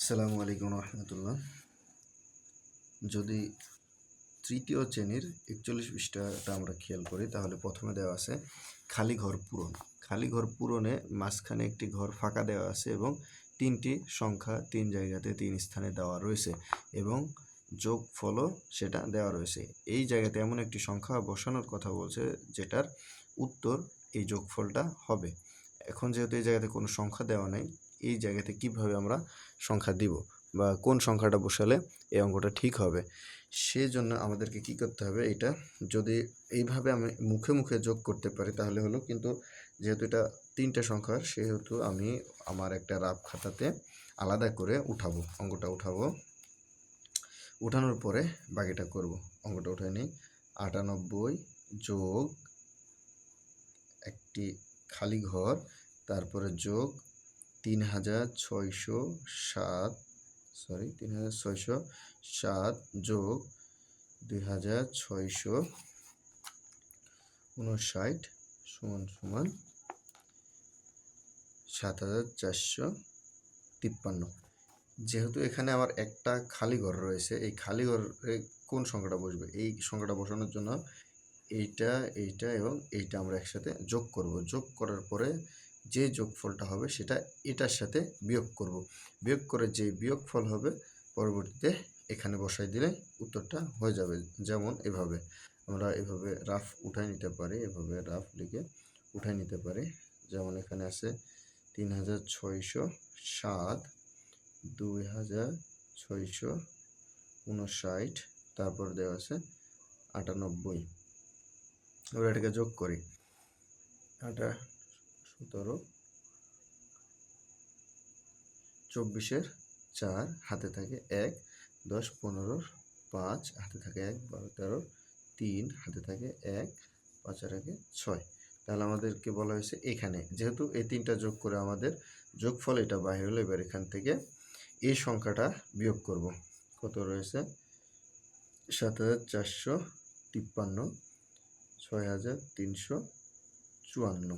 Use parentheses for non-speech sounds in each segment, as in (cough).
আসসালামু আলাইকুম রহমতুল্লাহ। যদি তৃতীয় শ্রেণির একচল্লিশ পৃষ্ঠাটা আমরা খেয়াল করি, তাহলে প্রথমে দেওয়া আছে খালি ঘর পূরণ। খালি ঘর পূরণে মাঝখানে একটি ঘর ফাঁকা দেওয়া আছে এবং তিনটি সংখ্যা তিন জায়গাতে তিন স্থানে দেওয়া রয়েছে এবং যোগ ফলও সেটা দেওয়া রয়েছে। এই জায়গাতে এমন একটি সংখ্যা বসানোর কথা বলছে যেটার উত্তর এই যোগফলটা হবে। এখন যেহেতু এই জায়গাতে কোনো সংখ্যা দেওয়া নেই এই জায়গাতে কীভাবে আমরা সংখ্যা দিব বা কোন সংখ্যাটা বসালে এই অঙ্কটা ঠিক হবে? সেজন্য আমাদেরকে কি করতে হবে? এটা যদি এইভাবে আমি মুখে মুখে যোগ করতে পারি তাহলে হলো কিন্তু যেহেতু এটা তিনটা সংখ্যার সেহেতু আমি আমার একটা রাফ খাতাতে আলাদা করে উঠাবো, অঙ্কটা উঠাবো। উঠানোর পরে বাকিটা করব। অঙ্কটা উঠাই নিই। আটানব্বই যোগ একটি খালি ঘর, তারপরে যোগ তিন হাজার ছয়শো সাত সরি তিন হাজার ছয়শো সাত যোগ দুই হাজার ছয়শো উনষাট, সমান সমান সাত হাজার চারশো তিপ্পান্ন। যেহেতু এখানে আমার একটা খালি ঘর রয়েছে, এই খালি ঘরে কোন সংখ্যাটা বসবে? এই সংখ্যাটা বসানোর জন্য এইটা এইটা এবং এইটা আমরা একসাথে যোগ করব। যোগ করার পরে যে যোগফলটা হবে সেটা এটার সাথে বিয়োগ করব। বিয়োগ করে যে বিয়োগফল হবে, পরবর্তীতে এখানে বসাই দিলে উত্তরটা হয়ে যাবে যেমন এভাবে। আমরা এভাবে রাফ উঠাই নিতে পারি, এভাবে রাফ লিখে উঠাই নিতে পারি। যেমন এখানে আছে তিন হাজার ছয়শো সাত, দুই হাজার ছয়শো উনষাট, তারপর দেওয়া আছে আটানব্বই। আমরা এটাকে যোগ করি। আটা সতেরো চব্বিশের চার হাতে থাকে এক, দশ পনেরোর পাঁচ হাতে থাকে এক, বারো তেরোর তিন হাতে থাকে এক, পাঁচ আর একে ছয়। তাহলে আমাদেরকে বলা হয়েছে এখানে। যেহেতু এই তিনটা যোগ করে আমাদের যোগফল এটা বাইরে হলো, এবার এখান থেকে এই সংখ্যাটা বিয়োগ করব। কত রয়েছে? সাত হাজার চারশো তিপ্পান্ন, ছয় হাজার তিনশো চুয়ান্ন।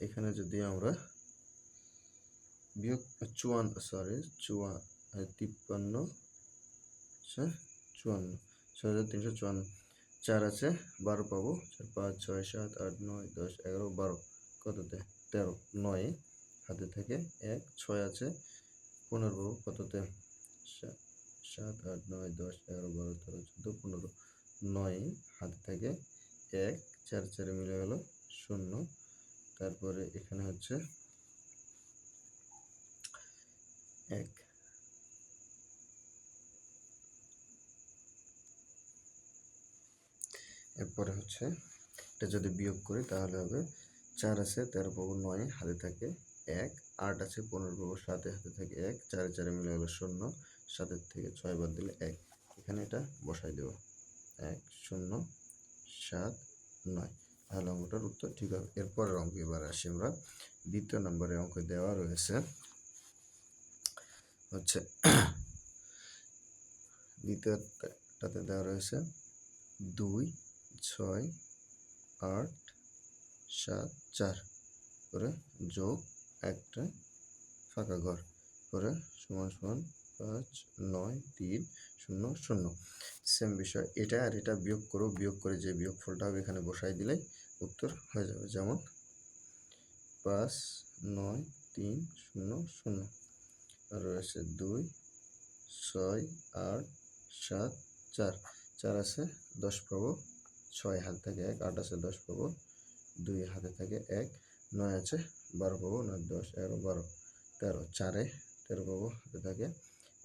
এখানে যদি আমরা বিয়োগ চুয়ান্ন সরি চুয়া তিপ্পান্ন আচ্ছা চুয়ান্ন, ছয় হাজার তিনশো চুয়ান্ন, চার আছে, বারো পাবো, চার, পাঁচ, ছয়, সাত, আট, নয়, দশ, এগারো, বারো, কততে? তেরো, নয়, হাতে থেকে এক, ছয় আছে, পনেরো পাবো, কততে? সাত, আট, নয়, দশ, এগারো, বারো, তেরো, চোদ্দ, পনেরো, নয়, হাতে থেকে এক, চার, চারে মিলে গেল, শূন্য তারপরে এখানে হচ্ছে এক। এরপরে হচ্ছে এটা যদি বিয়োগ করি তাহলে হবে চার আছে, তেরো পাবো নয়, হাতে থাকে এক। আট আছে, পনেরো পাবো সাতে হাতে থাকে এক। চারে চারে মিলে গেলো শূন্য সাতের থেকে ছয় বাদ দিলে এক। এখানে এটা বসাই দেব। এক, শূন্য, সাত, নয়। তাহলে অঙ্কটার উত্তর ঠিক হবে। এরপরের অঙ্ক এবার আসি আমরা। দ্বিতীয় নম্বরে অঙ্ক দেওয়া রয়েছে। হচ্ছে (clears throat) দ্বিতীয়টাতে দেওয়া রয়েছে দুই, ছয়, আট, সাত, চার করে যোগ একটা ফাঁকা ঘর করে সমান সমান পাঁচ, নয়, তিন, শূন্য শূন্য। সেম বিষয়। এটা আর এটা বিয়োগ করো, বিয়োগ করে যে বিয়োগ ফলটা হবে এখানে বসাই দিলেই উত্তর হয়ে যাবে। যেমন পাঁচ, নয়, তিন, শূন্য শূন্য। আর রয়েছে দুই, ছয়, আট, সাত, চার। চার আছে, দশ পাবো, ছয় হাতে থাকে এক, আট আছে, দশ পাবো, দুই হাতে থাকে এক, নয় আছে, বারো পাবো, নয়, দশ, এগারো, বারো, তেরো, চারে তেরো পাবো, হাতে থাকে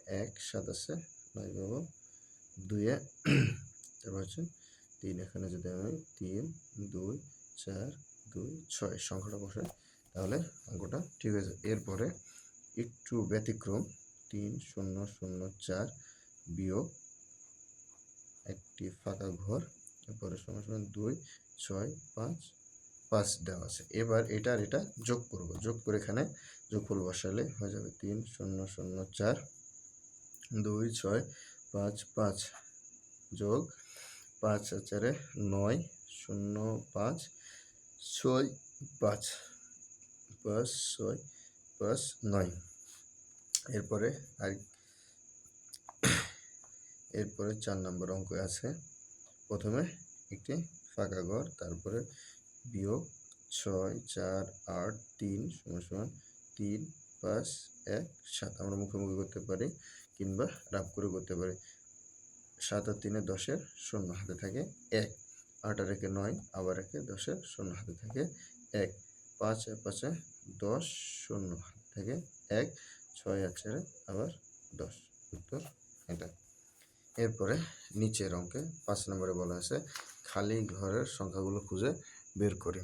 এক, সাত আছে, নয় পাবো। দুইয়ে তারপর তিন এখানে যদি আমি তিন, দুই, চার, দুই, ছয়, সংখ্যাটা বসাই, তাহলে অঙ্কটা ঠিক হয়ে যাবে। এরপরে একটু ব্যতিক্রম, তিন, শূন্য শূন্য, চার বিয়োগ একটি ফাঁকা ঘর, এরপরে সময় দুই, ছয়, পাঁচ পাঁচ দেওয়া আছে। এবার এটা আর এটা যোগ করব। যোগ করে এখানে যোগফল বসালে হয়ে যাবে তিন, শূন্য শূন্য, চার। দুই, ছয়, পাঁচ পাঁচ যোগ পাঁচ চারে নয়, শূন্য, পাঁচ, ছয়, পাঁচ পাঁচ, ছয়, পাঁচ, নয়। এরপরে আর এরপরে চার নম্বর অঙ্ক আছে। প্রথমে একটি ফাঁকা ঘর, তারপরে বিয়োগ ছয়, চার, আট, তিন, সমান সমান তিন, পাঁচ, এক, সাত। আমরা মুখোমুখি করতে পারি। কিংবা রাফ করে করতে পারি। সাত আর তিনে দশের শূন্য, হাতে থাকে এক। আট আর একে নয়, আবার একে দশের শূন্য, হাতে থাকে এক। পাঁচ আর পাঁচে দশ, শূন্য, হাতে থাকে এক। ছয় আর চারে আবার দশ, উত্তর এটা। এরপরে নিচের অঙ্কে পাঁচ নম্বরে বলা আছে, খালি ঘরের সংখ্যাগুলো খুঁজে বের করি।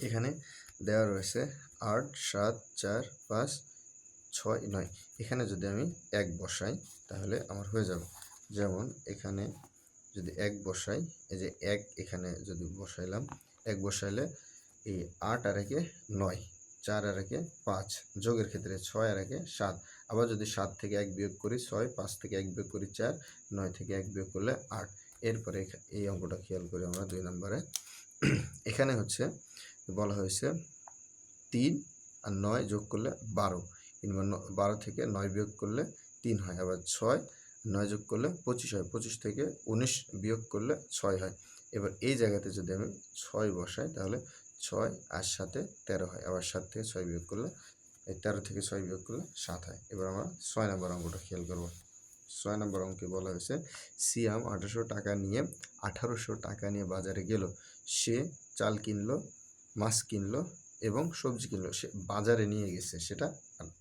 এখানে দেওয়া রয়েছে আট, সাত, চার, পাঁচ ছয় নয়। এখানে যদি আমি এক বসাই, তাহলে আমার হয়ে যাবে। যেমন এখানে যদি এক বসাই, এই যে এক এখানে যদি বসাইলাম, এক বসাইলে এই আট আর একে নয়, চার আর একে পাঁচ, যোগের ক্ষেত্রে ছয় আর একে সাত। আবার যদি সাত থেকে এক বিয়োগ করি, ছয়, পাঁচ থেকে এক বিয়োগ করি, চার, নয় থেকে এক বিয়োগ করলে আট। এরপরে এই অঙ্কটা খেয়াল করি আমরা দুই নম্বরে। এখানে হচ্ছে বলা হয়েছে তিন আর নয় যোগ করলে বারো। কিংবা বারো থেকে নয় বিয়োগ করলে তিন হয়, আবার ছয়, নয় যোগ করলে পঁচিশ হয়, পঁচিশ থেকে উনিশ বিয়োগ করলে ছয় হয়। এবার এই জায়গাতে যদি আমি ছয় বসাই, তাহলে ছয় আর সাথে তেরো হয়, আবার সাত থেকে ছয় বিয়োগ করলে, এই তেরো থেকে ছয় বিয়োগ করলে সাত হয়। এবার আমরা ছয় নম্বর অঙ্কটা খেয়াল করব। ছয় নম্বর অঙ্কে বলা হয়েছে, সিয়াম আঠারোশো টাকা নিয়ে আঠারোশো টাকা নিয়ে বাজারে গেল। সে চাল কিনলো, মাছ কিনলো এবং সবজি কিনলো সে বাজারে নিয়ে গেছে, সেটা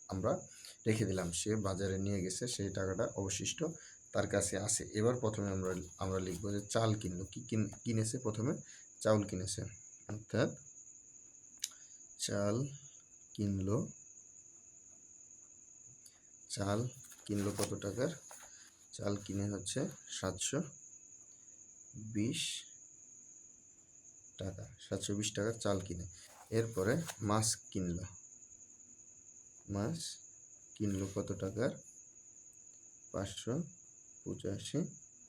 আমরা রেখে দিলাম। সে বাজারে নিয়ে গেছে, সেই টাকাটা অবশিষ্ট তার কাছে আছে। এবার প্রথমে আমরা আমরা লিখব যে চাল কিনলো, কি কিন- কিনেছে প্রথমে? চাউল কিনেছে। অর্থাৎ চাল কিনলো চাল কিনলো কত টাকার? চাল কিনে হচ্ছে সাতশো বিশ টাকা, সাতশো বিশ টাকার চাল কিনে। এরপরে মাছ কিনলো। মাছ কিনলো কত টাকার? পাঁচশো পঁচাশি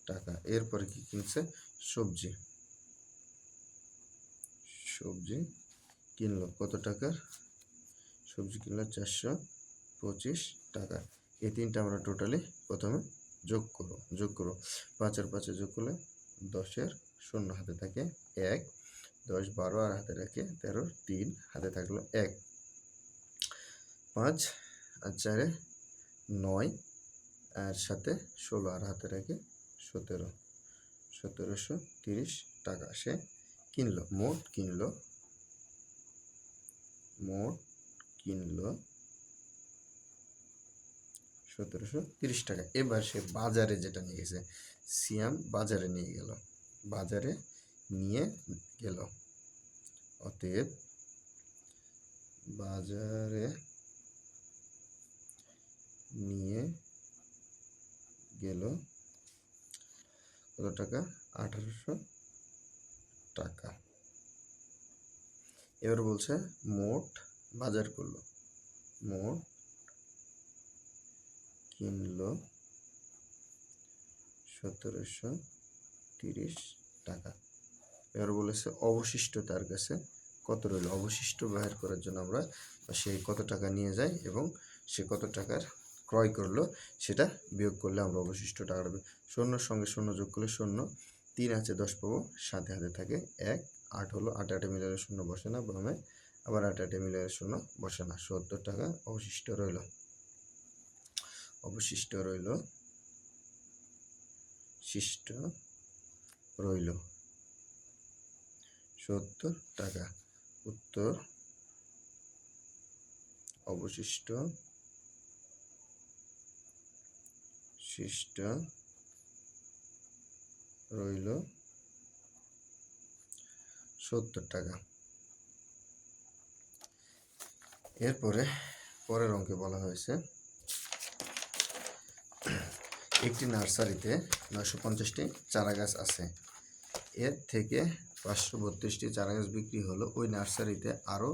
টাকা। এরপরে কি কিনছে? সবজি। সবজি কিনলো কত টাকার? সবজি কিনলো চারশো পঁচিশ টাকা। এই তিনটা আমরা টোটালি প্রথমে যোগ করো যোগ করো পাঁচের পাঁচে যোগ করলে দশের শূন্য হাতে থাকে এক। দশ বারো আর হাতে রাখে তেরো, তিন, হাতে থাকল এক। পাঁচ আর চারে নয় আর সাথে ষোলো আর হাতে রাখে সতেরো। সতেরোশো তিরিশ টাকা সে কিনলো, মোট কিনলো মোট কিনলো সতেরোশো তিরিশ টাকা। এবার সে বাজারে যেটা নিয়ে গেছে, সিয়াম বাজারে নিয়ে গেল, বাজারে নিয়ে গেল। অতএব বাজারে নিয়ে গেল কত টাকা? আঠারোশো টাকা। এবার বলছে, মোট বাজার করল। মোট কিনলো সতেরোশো তিরিশ টাকা। এবার বলেছে, অবশিষ্ট তার কাছে কত রইল? অবশিষ্ট বাইর করার জন্য আমরা সে কত টাকা নিয়ে যায় এবং সে কত টাকার ক্রয় করল সেটা বিয়োগ করলে আমরা অবশিষ্ট পাবো। শূন্যর সঙ্গে শূন্য যোগ করলে শূন্য, তিন আছে দশ পাবো সাথে হাতে থাকে এক, আট হলো আট, আটে মিলালে শূন্য বসে না, বামে আবার আট, আটে মিলালে শূন্য বসে না, সত্তর টাকা অবশিষ্ট রইল। অবশিষ্ট রইল, শিষ্ট রইল। সত্তর টাকা। উত্তর অবশিষ্ট শিষ্ট রইল সত্তর টাকা। এরপরে পরের অঙ্কে বলা হয়েছে, একটি নার্সারিতে নয়শো পঞ্চাশটি চারা গাছ আছে। এর থেকে পাঁচশো বত্রিশটি চারা গাছ বিক্রি হলো। ওই নার্সারিতে আরও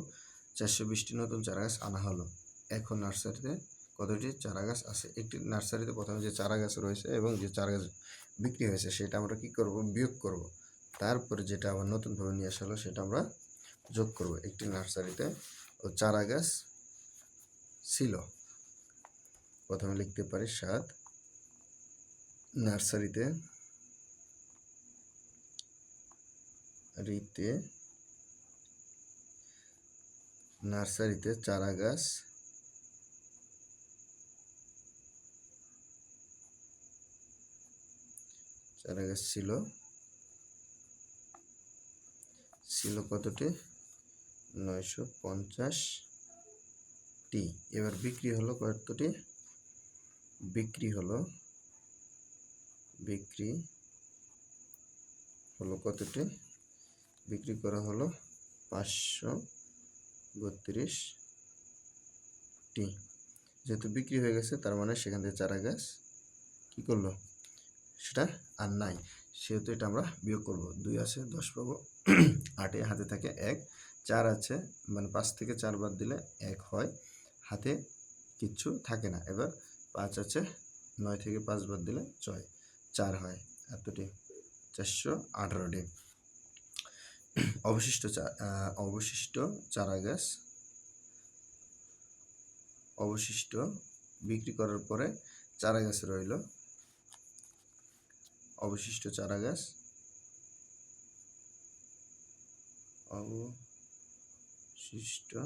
চারশো বিশটি নতুন চারা গাছ আনা হলো। এখন নার্সারিতে কতটি চারা গাছ আছে? একটি নার্সারিতে প্রথমে যে চারা গাছ রয়েছে এবং যে চারা গাছ বিক্রি হয়েছে, সেটা আমরা কি করব? বিয়োগ করব। তারপরে যেটা আবার নতুনভাবে নিয়ে আসা হলো, সেটা আমরা যোগ করব। একটি নার্সারিতে ও চারা গাছ ছিল। প্রথমে লিখতে পারি সাত। নার্সারিতে রিতে, নার্সারিতে চারা গাছ চারা গাছ ছিল। ছিল কতটি? নয়শো পঞ্চাশটি। এবার বিক্রি হলো কতটি বিক্রি হলো বিক্রি হলো কতটি? বিক্রি করা হলো পাঁচশো বত্রিশটি। যেহেতু বিক্রি হয়ে গেছে, তার মানে সেখান থেকে চারা গাছ কী করল? সেটা আর নাই। সেহেতু এটা আমরা বিয়োগ করব। দুই আছে, দশ পাবো। (clears throat) আটে হাতে থাকে এক। চার আছে মানে পাঁচ থেকে চার বাদ দিলে এক হয়। হাতে কিচ্ছু থাকে না। এবার পাঁচ আছে, নয় থেকে পাঁচ বাদ দিলে ছয়। চার হয়। এতটি। চারশো আঠারোটি। অবশিষ্ট অবশিষ্ট চারা গাছ অবশিষ্ট বিক্রি করার পরে চারা গাছ রইল। অবশিষ্ট চারা গাছ অবশিষ্ট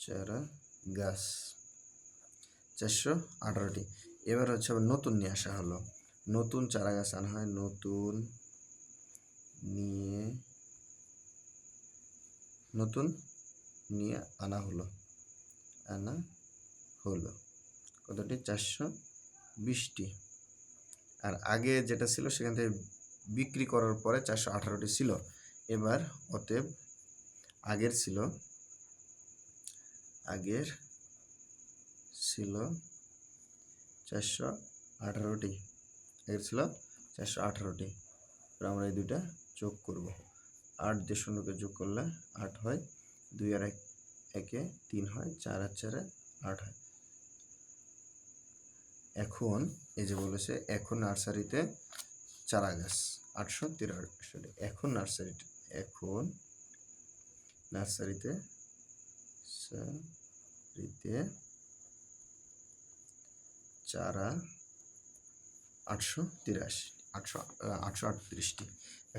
চারা গাছ। চারশো আঠারোটি। এবার হচ্ছে আবার নতুন নিয়ে আসা হলো। নতুন চারা গাছ আনা হয়, নতুন নিয়ে নতুন নিয়ে আনা হলো। আনা হলো। কতটি? চারশো বিশটি। আর আগে যেটা ছিল সেখান থেকে বিক্রি করার পরে চারশো আঠারোটি ছিল। এবার অতএব আগের ছিল আগের ছিল চারশো আঠারোটি। আগের ছিল চারশো আঠারোটি। আমরা এই দুইটা যোগ করব। আট দিয়ে শূন্যকে যোগ করলে আট হয়, দুই আর এক, একে তিন হয়, চার আর চারে আট হয়। এখন এই যে বলেছে, এখন নার্সারিতে চারা গাছ, আটশো তিরাশি এখন নার্সারিতে এখন নার্সারিতে সারিতে চারা আটশো তিরাশি আটশো আটশো আটত্রিশটি।